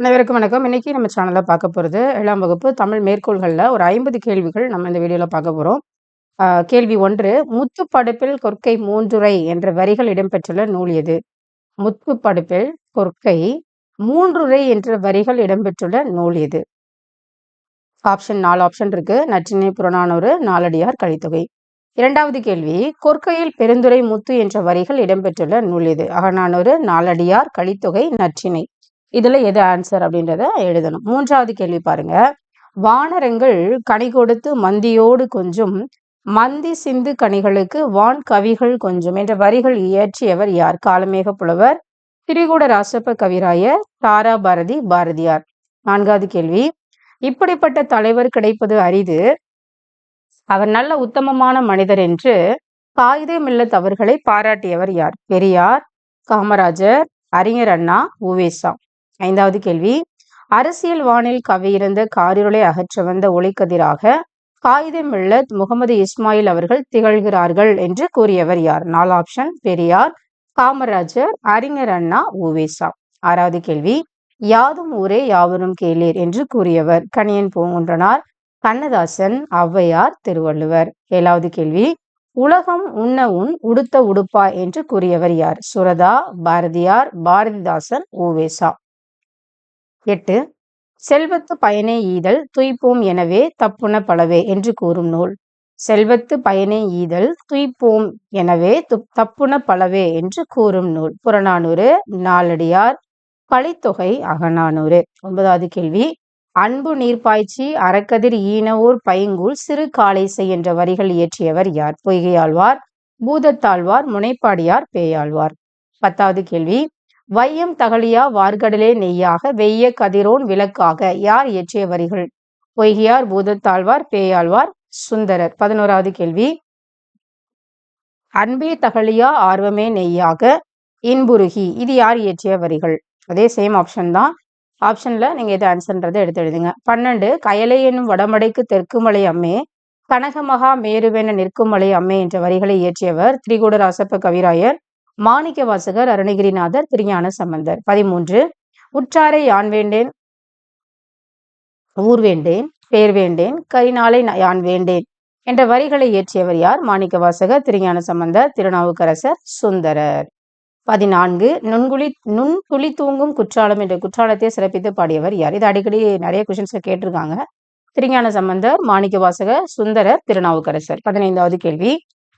அனைவருக்கும் வணக்கம். இன்னைக்கு நம்ம சேனலில் பார்க்க போகிறது ஏழாம் வகுப்பு தமிழ் மேற்கோள்களில் ஒரு ஐம்பது கேள்விகள் நம்ம இந்த வீடியோவில் பார்க்க போகிறோம் கேள்வி ஒன்று முத்து படுப்பில் கொற்கை மூன்றுரை என்ற வரிகள் இடம்பெற்றுள்ள நூல் எது? முத்து படுப்பில் கொற்கை மூன்றுரை என்ற வரிகள் இடம்பெற்றுள்ள நூல் எது? ஆப்ஷன் நாலு ஆப்ஷன் இருக்கு. நற்றினை புறநானூறு நாலடியார் கழித்தொகை. இரண்டாவது கேள்வி கொற்கையில் பெருந்துரை முத்து என்ற வரிகள் இடம்பெற்றுள்ள நூல் எது? அகநானூறு நாலடியார் கழித்தொகை நற்றினை. இதுல எது ஆன்சர் அப்படின்றத எழுதணும். மூன்றாவது கேள்வி பாருங்க. வானரங்கள் கனி கொடுத்து மந்தியோடு கொஞ்சம் மந்தி சிந்து கனிகளுக்கு வான் கவிகள் கொஞ்சம் என்ற வரிகள் இயற்றியவர் யார்? காலமேக புலவர் திரிகூட ராசப்ப கவிராயர் தாரா பாரதி பாரதியார். நான்காவது கேள்வி. இப்படிப்பட்ட தலைவர் கிடைப்பது அரிது? அவர் நல்ல உத்தமமான மனிதர் என்று காகிதமில்ல தவறுகளை பாராட்டியவர் யார்? பெரியார் காமராஜர் அறிஞர் அண்ணா உவேசா. ஐந்தாவது கேள்வி. அரசியல் வானில் கவியிருந்த காரிருளை அகற்ற வந்த ஒளிக்கதிராக காகிதம் மில்லத் முகமது இஸ்மாயில் அவர்கள் திகழ்கிறார்கள் என்று கூறியவர் யார்? நாலு ஆப்ஷன் பெரியார் காமராஜர் அறிஞர் அண்ணா ஓவேசா ஆறாவது கேள்வி. யாதும் ஊரே யாவரும் கேளீர் என்று கூறியவர். கணியன் பூங்குன்றனார். கண்ணதாசன் ஔவையார் திருவள்ளுவர். ஏழாவது கேள்வி. உலகம் உண்ண உன் உடுத்த உடுப்பா என்று கூறியவர் யார்? சுரதா பாரதியார் பாரதிதாசன் ஓவேசா எட்டு செல்வத்து பயனே ஈதல் துய்ப்போம் எனவே தப்புன பலவே என்று கூறும் நூல். செல்வத்து பயனே ஈதல் துய்ப்போம் எனவே தப்புன பலவே என்று கூறும் நூல். புறநானூறு நாலடியார் பழித்தொகை அகநானூறு. ஒன்பதாவது கேள்வி அன்பு நீர்ப்பாய்ச்சி அறக்கதிர் ஈனவூர் பைங்கூல் சிறு காளைசை என்ற வரிகள் இயற்றியவர் யார்? பொய்கையாழ்வார் பூதத்தாழ்வார் முனைப்பாடியார் பேயாழ்வார். பத்தாவது கேள்வி வையம் தகழியா வார்கடலே நெய்யாக வெய்ய கதிரோன் விளக்காக யார் இயற்றிய வரிகள்? பொய்கியார் பூதத்தாழ்வார் பேயாழ்வார் சுந்தரர். பதினோராவது கேள்வி. அன்பே தகழியா ஆர்வமே நெய்யாக இன்புருகி. இது யார் இயற்றிய வரிகள்? அதே சேம் ஆப்ஷன் தான். ஆப்ஷன்ல நீங்க இதை ஆன்சர்ன்றதை எடுத்து எழுதுங்க. பன்னெண்டு கயலை என்னும் வடமடைக்கு தெற்குமலை அம்மே கனகமகா மேருவென நிற்கும் மலை அம்மே என்ற வரிகளை இயற்றியவர் திரிகூட ராசப்ப கவிராயர். மாணிக்க வாசகர் அருணகிரிநாதர் திருஞான சம்பந்தர். பதிமூன்று. உற்றாரை யான் வேண்டேன்? ஊர் வேண்டேன் பேர் வேண்டேன் கரிநாளை யான் வேண்டேன் என்ற வரிகளை இயற்றியவர் யார்? மாணிக்க வாசகர் திருஞான சம்பந்தர் திருநாவுக்கரசர் சுந்தரர். பதினான்கு. நுண்குழி நுண் துளி தூங்கும் குற்றாலம் என்ற குற்றாலத்தை சிறப்பித்து பாடியவர் யார்? இது அடிக்கடி நிறைய கொஷின்ஸ் கேட்டிருக்காங்க. திருஞான சம்பந்தர் மாணிக்க வாசகர் சுந்தரர் திருநாவுக்கரசர். பதினைந்தாவது கேள்வி.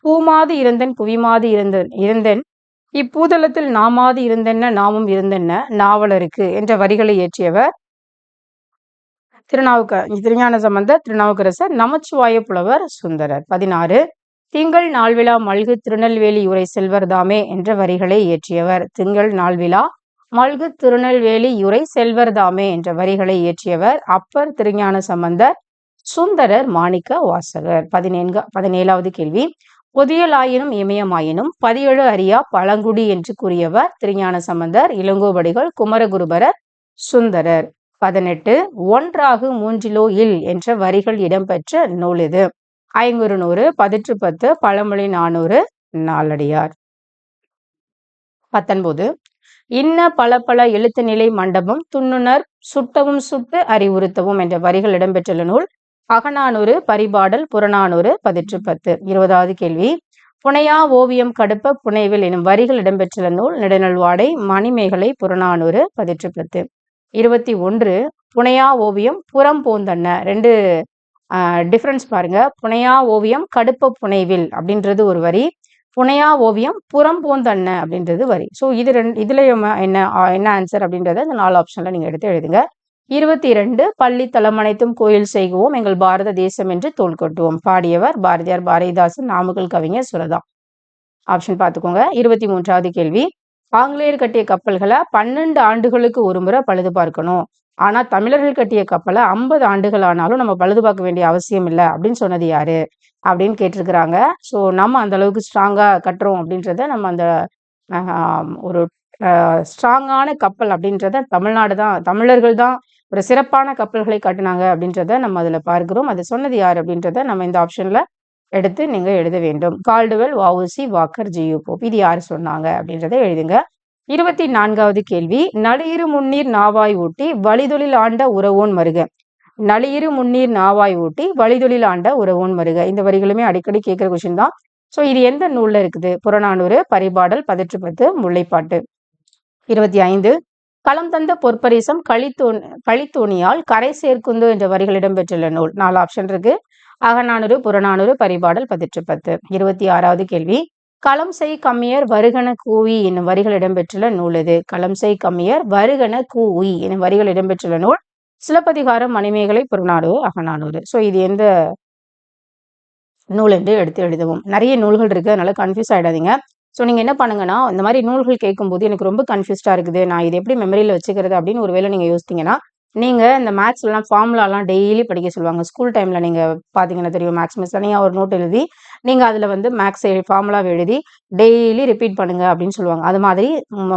பூமாது இறந்தன் புவிமாது இறந்தன் இறந்தன் இப்பூதளத்தில் நாமாது இருந்தென்ன நாமும் இருந்தென்ன நாவலருக்கு என்ற வரிகளை இயற்றியவர் திருநாவுக்க திருஞான சம்பந்த திருநாவுக்கரசர் நமச்சிவாய புலவர் சுந்தரர். பதினாறு திங்கள் நாள்விழா மல்கு திருநெல்வேலி உரை செல்வர்தாமே என்ற வரிகளை இயற்றியவர். திங்கள் நாள்விழா மல்கு திருநெல்வேலி உரை செல்வர்தாமே என்ற வரிகளை இயற்றியவர் அப்பர் திருஞான சம்பந்தர் சுந்தரர் மாணிக்க வாசகர். பதினேன்கு பதினேழாவது கேள்வி பொதியலாயினும் இமயமாயினும் பதியேழு அரியா பழங்குடி என்று கூறியவர் திருஞான சம்பந்தர் இளங்கோவடிகள் குமரகுருபரர் சுந்தரர். பதினெட்டு ஒன்றாகு மூன்றிலோ இல் என்ற வரிகள் இடம்பெற்ற நூல் இது. ஐங்குறு நூறு பதிற்று பத்து பழமொழி நானூறு நாலடியார். பத்தொன்பது இன்ன பல பல எழுத்து நிலை மண்டபம் துண்ணுணர் சுட்டவும் சுட்டு அறிவுறுத்தவும் என்ற வரிகள் இடம்பெற்றுள்ள நூல் அகநானூறு பரிபாடல் புறநானூறு பதிற்று பத்து. இருபதாவது கேள்வி. புனையா ஓவியம் கடுப்ப புனைவில் எனும் வரிகள் இடம்பெற்றுள்ள நூல் நெடுநல்வாடை மணிமேகலை புறநானூறு பதிற்று பத்து. இருபத்தி ஒன்று. புனையா ஓவியம் புறம் போந்தன்ன. ரெண்டு டிஃப்ரென்ஸ் பாருங்க. புனையா ஓவியம் கடுப்ப புனைவில் அப்படின்றது ஒரு வரி. புனையா ஓவியம் புறம் போந்தன்ன அப்படின்றது வரி. ஸோ இது ரெண்டு இதுல என்ன என்ன ஆன்சர் அப்படின்றத இந்த நாலு ஆப்ஷன்ல நீங்க எடுத்து எழுதுங்க. இருபத்தி இரண்டு பள்ளி தளம் அனைத்தும் கோயில் செய்குவோம் எங்கள் பாரத தேசம் என்று தோல் கொட்டுவோம். பாடியவர் பாரதியார் பாரதிதாசன் நாமக்கல் கவிஞர் சுரதா. ஆப்ஷன் பார்த்துக்கோங்க. இருபத்தி மூன்றாவது கேள்வி. ஆங்கிலேயர் கட்டிய கப்பல்களை பன்னெண்டு ஆண்டுகளுக்கு ஒரு முறை பழுது பார்க்கணும். ஆனா தமிழர்கள் கட்டிய கப்பலை ஐம்பது ஆண்டுகள் ஆனாலும் நம்ம பழுது பார்க்க வேண்டிய அவசியம் இல்லை அப்படின்னு சொன்னது யாரு? அப்படின்னு கேட்டிருக்கிறாங்க. ஸோ நம்ம அந்த அளவுக்கு ஸ்ட்ராங்கா கட்டுறோம் அப்படின்றத நம்ம அந்த ஒரு ஸ்ட்ராங்கான கப்பல் அப்படின்றத தமிழ்நாடு தான் தமிழர்கள் தான் ஒரு சிறப்பான கப்பல்களை காட்டினாங்க அப்படின்றத நம்ம அதில் பார்க்கிறோம். அது சொன்னது யார் அப்படின்றத நம்ம இந்த ஆப்ஷனில் எடுத்து நீங்கள் எழுத வேண்டும். கால்டுவெல் வாவுசி வாக்கர் ஜியூ போப் இது யார் சொன்னாங்க அப்படின்றத எழுதுங்க. இருபத்தி நான்காவது கேள்வி. நளியிரு முன்னீர் நாவாய் ஊட்டி வழிதொழில் ஆண்ட உறவோன் மருக. நளியிரு முன்னீர் நாவாய் ஊட்டி வழிதொழில் ஆண்ட உறவோன் மருக. இந்த வரிகளுமே அடிக்கடி கேட்குற கொஷின் தான். ஸோ இது எந்த நூல்ல இருக்குது? புறநானூறு பரிபாடல் பதிற்று பத்து முல்லைப்பாட்டு. இருபத்தி ஐந்து. களம் தந்த பொற்பரிசம் கழித்தோன் களித்தோணியால் கரை சேர்க்குந்து என்ற வரிகள் இடம்பெற்றுள்ள நூல். நாலு ஆப்ஷன் இருக்கு. அகநானூறு புறநானூறு பரிபாடல் பதிற்று பத்து இருபத்தி ஆறாவது கேள்வி. களம் செய் கம்மியர் வருகன கூவி என்னும் வரிகள் இடம்பெற்றுள்ள நூல் இது களம் செய் கம்மியர் வருகன கூவி என்னும் வரிகள் இடம்பெற்றுள்ள நூல். சிலப்பதிகாரம் மணிமேகலை புறநானூறு அகநானூறு. ஸோ இது எந்த நூல் என்று எடுத்து எழுதவும். நிறைய நூல்கள் இருக்கு. அதனால கன்ஃபியூஸ் ஆயிடாதீங்க. ஸோ நீங்கள் என்ன பண்ணுங்கன்னா இந்த மாதிரி நூல்கள் கேட்கும்போது எனக்கு ரொம்ப கன்ஃபியூஸ்டாக இருக்குது. நான் இது எப்படி மெமரியில் வச்சுக்கிறது அப்படின்னு ஒரு வேளை நீங்கள் யோசித்தீங்கன்னா நீங்கள் இந்த மேக்ஸ்லாம் ஃபார்முலாலாம் டெய்லி படிக்க சொல்லுவாங்க. ஸ்கூல் டைமில் நீங்கள் பார்த்தீங்கன்னா தெரியும் மேக்ஸ் மிஸ் தனியாக ஒரு நோட் எழுதி நீங்கள் அதில் வந்து மேக்ஸ் ஃபார்முலாவை எழுதி டெய்லி ரிப்பீட் பண்ணுங்கள் அப்படின்னு சொல்லுவாங்க. அது மாதிரி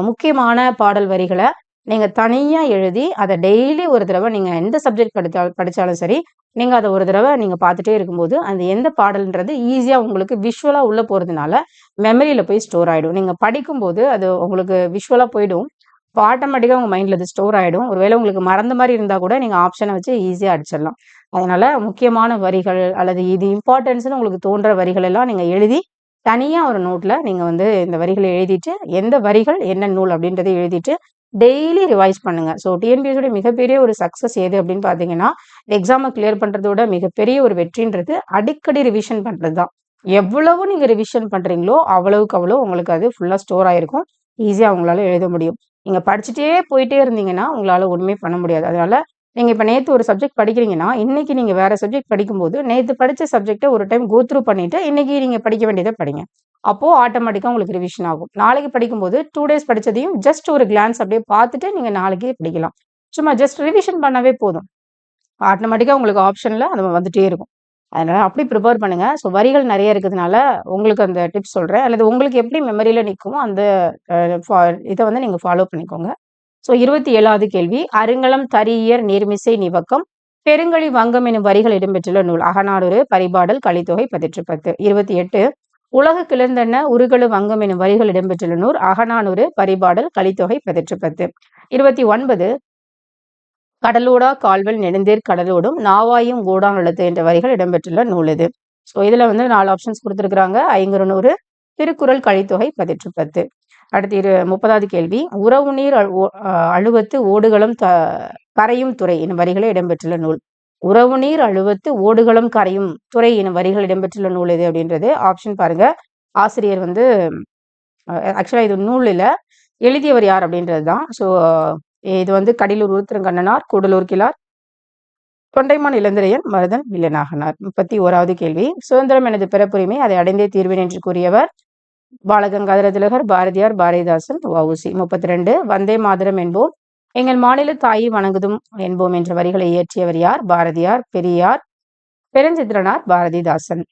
முக்கியமான பாடல் வரிகளை நீங்கள் தனியாக எழுதி அதை டெய்லி ஒரு தடவை நீங்கள் எந்த சப்ஜெக்ட் படித்தா படித்தாலும் சரி நீங்கள் அதை ஒரு தடவை நீங்கள் பார்த்துட்டே இருக்கும்போது அந்த எந்த பாடல்ன்றது ஈஸியாக உங்களுக்கு விஷுவலாக உள்ளே போகிறதுனால மெமரியில் போய் ஸ்டோர் ஆகிடும் நீங்கள் படிக்கும்போது அது உங்களுக்கு விஷுவலாக போயிடும். இப்போ ஆட்டோமேட்டிக்காக உங்கள் மைண்டில் அது ஸ்டோர் ஆகிடும் ஒருவேளை உங்களுக்கு மறந்த மாதிரி இருந்தால் கூட நீங்கள் ஆப்ஷனை வச்சு ஈஸியாக அடிச்சிடலாம். அதனால முக்கியமான வரிகள் அல்லது இது இம்பார்ட்டன்ஸ்னு உங்களுக்கு தோன்ற வரிகள் எல்லாம் நீங்கள் எழுதி தனியாக ஒரு நோட்டில் நீங்கள் வந்து இந்த வரிகளை எழுதிட்டு எந்த வரிகள் என்ன நூல் அப்படின்றத எழுதிட்டு டெய்லி ரிவைஸ் பண்ணுங்கள் ஸோ டிஎன்பிஎஸோட மிகப்பெரிய ஒரு சக்ஸஸ் எது அப்படின்னு பார்த்தீங்கன்னா எக்ஸாமை கிளியர் பண்ணுறதோட மிகப்பெரிய ஒரு வெற்றின்றது அடிக்கடி ரிவிஷன் பண்ணுறது தான். எவ்வளவு நீங்கள் ரிவிஷன் பண்ணுறீங்களோ அவ்வளவுக்கு அவ்வளோ உங்களுக்கு அது ஃபுல்லாக ஸ்டோர் ஆகிருக்கும் ஈஸியாக உங்களால் எழுத முடியும். நீங்கள் படிச்சுட்டே போயிட்டே இருந்தீங்கன்னா உங்களால் ஒன்றுமே பண்ண முடியாது. அதனால நீங்கள் இப்போ நேற்று ஒரு சப்ஜெக்ட் படிக்கிறீங்கன்னா இன்னைக்கு நீங்கள் வேறு சப்ஜெக்ட் படிக்கும்போது நேற்று படித்த சப்ஜெக்டை ஒரு டைம் கோ த்ரூ பண்ணிட்டு இன்னைக்கு நீங்கள் படிக்க வேண்டியதை படிங்க. அப்போது ஆட்டோமேட்டிக்காக உங்களுக்கு ரிவிஷன் ஆகும். நாளைக்கு படிக்கும்போது டூ டேஸ் படிச்சதையும் ஜஸ்ட் ஒரு கிளான்ஸ் அப்படியே பார்த்துட்டு நீங்கள் நாளைக்கு படிக்கலாம். சும்மா ஜஸ்ட் ரிவிஷன் பண்ணவே போதும். ஆட்டோமேட்டிக்காக உங்களுக்கு ஆப்ஷனில் அது வந்துட்டே இருக்கும். அதனால அப்படி ப்ரிப்பேர் பண்ணுங்க. ஸோ வரிகள் நிறைய இருக்கிறதுனால உங்களுக்கு அந்த டிப்ஸ் சொல்கிறேன் அல்லது உங்களுக்கு எப்படி மெமரியில் நிற்குமோ அந்த ஃபா- இதை வந்து நீங்கள் ஃபாலோ பண்ணிக்கோங்க. ஸோ இருபத்தி ஏழாவது கேள்வி. அருங்கலம் தரியர் நீர்மிசை நிவக்கம். பெருங்கழி வங்கம் எனும் வரிகள் இடம்பெற்றுள்ள நூல். அகநாடு பரிபாடல் கலித்தொகை பதிற்று பத்து இருபத்தி எட்டு. உலக கிளர்ந்தன உருகழு வங்கம் எனும் வரிகள் இடம்பெற்றுள்ள நூல் அகநானூறு பரிபாடல் கலித்தொகை பதிற்று பத்து இருபத்தி ஒன்பது கடலோடா கால்வல் நெடுந்தேர் கடலோடும் நாவாயும் ஓடான் எழுத்து என்ற வரிகள் இடம்பெற்றுள்ள நூல் இது. ஸோ இதுல வந்து நாலு ஆப்ஷன்ஸ் கொடுத்துருக்குறாங்க. ஐங்குறுநூறு திருக்குறள் கழித்தொகை பதிற்று பத்து அடுத்து இரு முப்பதாவது கேள்வி. உறவு நீர் அழு- ஓ- அஹ் அழுவத்து ஓடுகளும் த கரையும் துறை எனும் வரிகளை இடம்பெற்றுள்ள நூல். உறவு நீர் அழுவத்து ஓடுகளும் கரையும் துறை எனும் வரிகள் இடம்பெற்றுள்ள நூல் எது அப்படின்றது. ஆப்ஷன் பாருங்க. ஆசிரியர் வந்து ஆக்சுவலாக இது நூல் இல்ல. எழுதியவர் யார் அப்படின்றது தான் ஸோ இது வந்து கடலூர் உருத்திரங்கண்ணனார் கூடலூர் கிளார் தொண்டைமான் இளந்திரையன் மருதன் வில்லனாகனார் முப்பத்தி ஓராவது கேள்வி. சுதந்திரம் எனது பிறப்புரிமை அதை அடைந்தே தீர்வேன் என்று கூறியவர் பாலகங்காதர திலகர் பாரதியார் பாரதிதாசன் வஉசி முப்பத்தி ரெண்டு வந்தே மாதரம் என்போம். எங்கள் மாநில தாயை வணங்குதும் என்போம் என்ற வரிகளை இயற்றியவர் யார்? பாரதியார் பெரியார் பெருஞ்சித்திரனார் பாரதிதாசன்.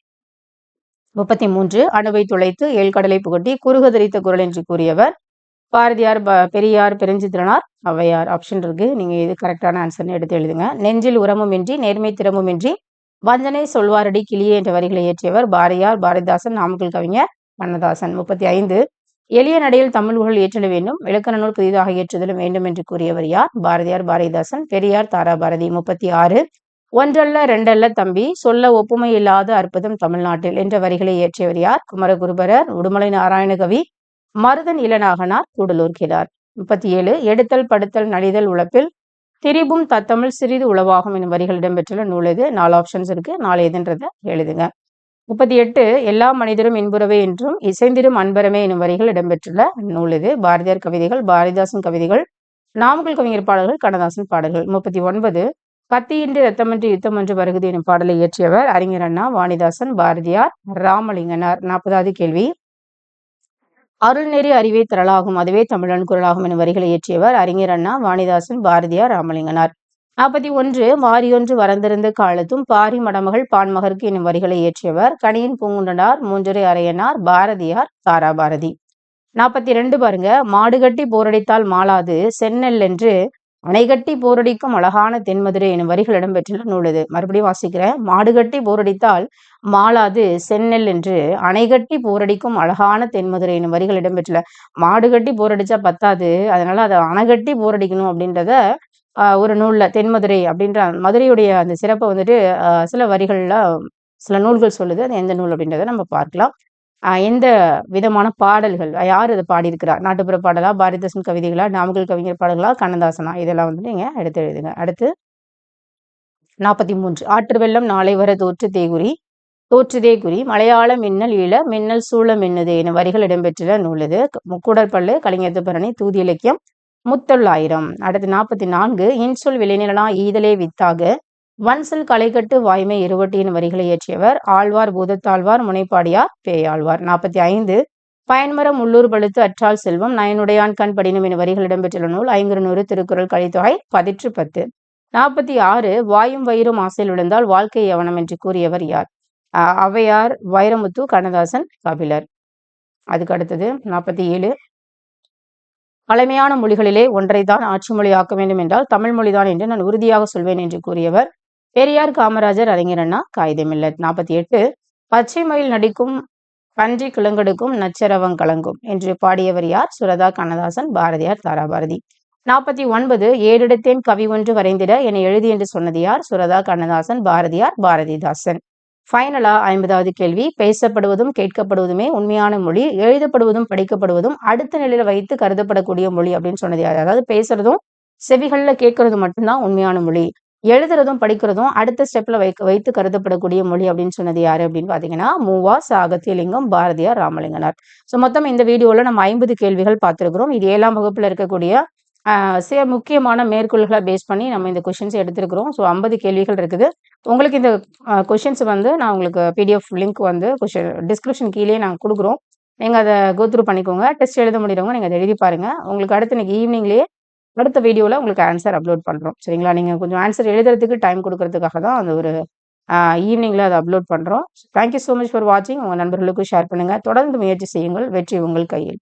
முப்பத்தி மூன்று அணுவை துளைத்து ஏழ்கடலை புகட்டி குறுகதரித்த குரல் என்று கூறியவர் பாரதியார் ப- பெரியார் பெருஞ்சித்திரனார். ஔவையார் ஆப்ஷன் இருக்கு. நீங்க இது கரெக்டான ஆன்சர்னு எடுத்து எழுதுங்க. நெஞ்சில் உரமுமின்றி நேர்மை திறமுமின்றி வஞ்சனை சொல்வாரடி கிளியே என்ற வரிகளை இயற்றியவர் பாரதியார் பாரதிதாசன் நாமக்கல் கவிஞர் கண்ணதாசன் முப்பத்தி ஐந்து எளிய நடையில் தமிழ் புகழ் இயற்றல வேண்டும். இலக்கண நூல் புதிதாக இயற்றுதலும் வேண்டும் என்று கூறியவர் யார்? பாரதியார் பாரதிதாசன் பெரியார் தாரா பாரதி முப்பத்தி ஆறு ஒன்றல்ல ரெண்டல்ல தம்பி சொல்ல ஒப்புமை இல்லாத அற்புதம் தமிழ்நாட்டில் என்ற வரிகளை இயற்றியவர் யார்? குமரகுருபரர் உடுமலை நாராயணகவி மருதன் இளநாகனார் கூடலூர் கிழார். முப்பத்தி ஏழு எடுத்தல் படுத்தல் நடிதல் உழப்பில் திரிபும் தத்தமிழ் சிறிது உளவாகும் என்னும் வரிகள் இடம்பெற்றுள்ள நூல் இது நாலு ஆப்ஷன்ஸ் இருக்கு. நாலு எதுன்றதை எழுதுங்க. முப்பத்தி எட்டு எல்லா மனிதரும் இன்புறவே என்றும் இசைந்திரும் அன்பரமே எனும் வரிகள் இடம்பெற்றுள்ள நூல் இது. பாரதியார் கவிதைகள் பாரதிதாசன் கவிதைகள் நாமக்கல் கவிஞர் பாடல்கள் கண்ணதாசன் பாடல்கள். முப்பத்தி ஒன்பது கத்தியின்றி ரத்தமின்றி யுத்தம் என்று வருகுது எனும் பாடலை இயற்றியவர் அறிஞர் அண்ணா வாணிதாசன் பாரதியார் ராமலிங்கனார். நாற்பதாவது கேள்வி. அருள்நெறி அறிவே திரளாகும் அதுவே தமிழன் குரலாகும் எனும் வரிகளை இயற்றியவர் அறிஞர் அண்ணா வாணிதாசன் பாரதியார் ராமலிங்கனார். நாற்பத்தி ஒன்று மாரியொன்று வரந்திருந்த காலத்தும் பாரி மடமகள் பான்மகருக்கு எனும் வரிகளை இயற்றியவர். கனியின் பூங்குண்டனார் மூஞ்சரை அரையனார் பாரதியார் தாரா பாரதி நாற்பத்தி ரெண்டு பாருங்க. மாடு கட்டி போரடித்தால் மாளாது சென்னெல் என்று அணைகட்டி போரடிக்கும் அழகான தென்மதுரை எனும் வரிகள் இடம்பெற்றுள்ள நூல் இது மறுபடியும் வாசிக்கிறேன். மாடுகட்டி போரடித்தால் மாளாது சென்னெல் என்று அணைகட்டி போரடிக்கும் அழகான தென்மதுரை எனும் வரிகள் இடம்பெற்றுள்ள. மாடுகட்டி போரடிச்சா பத்தாது அதனால அதை அணைகட்டி போரடிக்கணும் அப்படின்றத ஒரு நூலில் தென்மதுரை அப்படின்ற மதுரையுடைய அந்த சிறப்பை வந்துட்டு சில வரிகளில் சில நூல்கள் சொல்லுது. அது எந்த நூல் அப்படின்றத நம்ம பார்க்கலாம். எந்த விதமான பாடல்கள்? யார் அதை பாடியிருக்கிறார்? நாட்டுப்புற பாடலா பாரதிதாசன் கவிதைகளா நாமக்கல் கவிஞர் பாடல்களா கண்ணதாசனா? இதெல்லாம் வந்து நீங்க எடுத்து எழுதுங்க. அடுத்து நாற்பத்தி மூன்று ஆற்று வெள்ளம் நாளை வர தோற்று தேகுரி தோற்றுதே குறி மலையாள மின்னல் ஈழ மின்னல் சூழ மின்னுது என வரிகள் இடம்பெற்றுள்ள நூல் இது. முக்கூடற்பள்ளு கலைஞர் பரணி தூதி இலக்கியம் முத்தொள்ளாயிரம். அடுத்து நாற்பத்தி நான்கு இன்சொல் விளைநிலா ஈதலே வித்தாக. வன்சல் களைகட்டு வாய்மை இருவட்டியின் வரிகளை இயற்றியவர் ஆழ்வார் பூதத்தாழ்வார் முனைப்பாடியார் பேயாழ்வார். நாற்பத்தி ஐந்து பயன்மரம் உள்ளூர் பழுத்து அற்றால் செல்வம் நயனுடையான் கண் படினும் என வரிகள் இடம்பெற்றுள்ள நூல் ஐங்குறு நூறு திருக்குறள் கழித்தொகை பதிற்று பத்து. நாற்பத்தி ஆறு வாயும் வயிறும் ஆசையில் விழுந்தால் வாழ்க்கை யவனம் என்று கூறியவர் யார்? அவையார் வைரமுத்து கண்ணதாசன் கபிலர். அதுக்கு அடுத்தது நாற்பத்தி ஏழு பழமையான மொழிகளிலே ஒன்றைத்தான் ஆட்சி மொழியாக்க வேண்டும் என்றால் தமிழ் மொழிதான் என்று நான் உறுதியாக சொல்வேன் என்று கூறியவர் பெரியார் காமராஜர் அறிஞர் அண்ணா காகிதமில்லத் நாற்பத்தி எட்டு பச்சை மயில் நடிக்கும் பன்றி கிளங்கெடுக்கும் நச்சரவம் கலங்கும் என்று பாடியவர் யார்? சுரதா கண்ணதாசன் பாரதியார் தாராபாரதி. நாற்பத்தி ஒன்பது ஏடெடுத்தேன் கவி ஒன்று வரைந்திட என எழுதி என்று சொன்னது யார்? சுரதா கண்ணதாசன் பாரதியார் பாரதிதாசன். ஃபைனலா ஐம்பதாவது கேள்வி. பேசப்படுவதும் கேட்கப்படுவதுமே உண்மையான மொழி. எழுதப்படுவதும் படிக்கப்படுவதும் அடுத்த நிலையில வைத்து கருதப்படக்கூடிய மொழி அப்படின்னு சொன்னது யார்? அதாவது பேசுறதும் செவிகளில் கேட்கறது மட்டும்தான் உண்மையான மொழி. எழுதுறதும் படிக்கிறதும் அடுத்த ஸ்டெப்ல வைக்க வைத்து கருதப்படக்கூடிய மொழி அப்படின்னு சொன்னது யாரு அப்படின்னு பாத்தீங்கன்னா மூவா சாகத்தியலிங்கம் பாரதியார் ராமலிங்கனார். ஸோ மொத்தம் இந்த வீடியோல நம்ம ஐம்பது கேள்விகள் பார்த்துருக்கிறோம். இது ஏழாம் வகுப்புல இருக்கக்கூடிய சில முக்கியமான மேற்கோள்களை பேஸ் பண்ணி நம்ம இந்த கொஷின்ஸ் எடுத்திருக்கிறோம். ஸோ ஐம்பது கேள்விகள் இருக்குது. உங்களுக்கு இந்த கொஷின்ஸ் வந்து நான் உங்களுக்கு பிடிஎஃப் லிங்க் வந்து கொஷின் டிஸ்கிரிப்ஷன் கீழே நாங்கள் கொடுக்குறோம். நீங்கள் அதை கோத்ரூ பண்ணிக்கோங்க. டெஸ்ட் எழுத முடியறவங்க நீங்கள் அதை எழுதி பாருங்கள் உங்களுக்கு அடுத்து இன்றைக்கி ஈவினிங்லேயே அடுத்த வீடியோவில் உங்களுக்கு ஆன்சர் அப்லோட் பண்ணுறோம் சரிங்களா? நீங்கள் கொஞ்சம் ஆன்சர் எழுதுறதுக்கு டைம் கொடுக்கறதுக்காக தான் அந்த ஒரு ஈவினிங்கில் அதை அப்லோட் பண்ணுறோம் தேங்க்யூ ஸோ மச் ஃபார் வாட்சிங் உங்கள் நண்பர்களுக்கும் ஷேர் பண்ணுங்கள் தொடர்ந்து முயற்சி செய்யுங்கள். வெற்றி உங்கள் கையில்.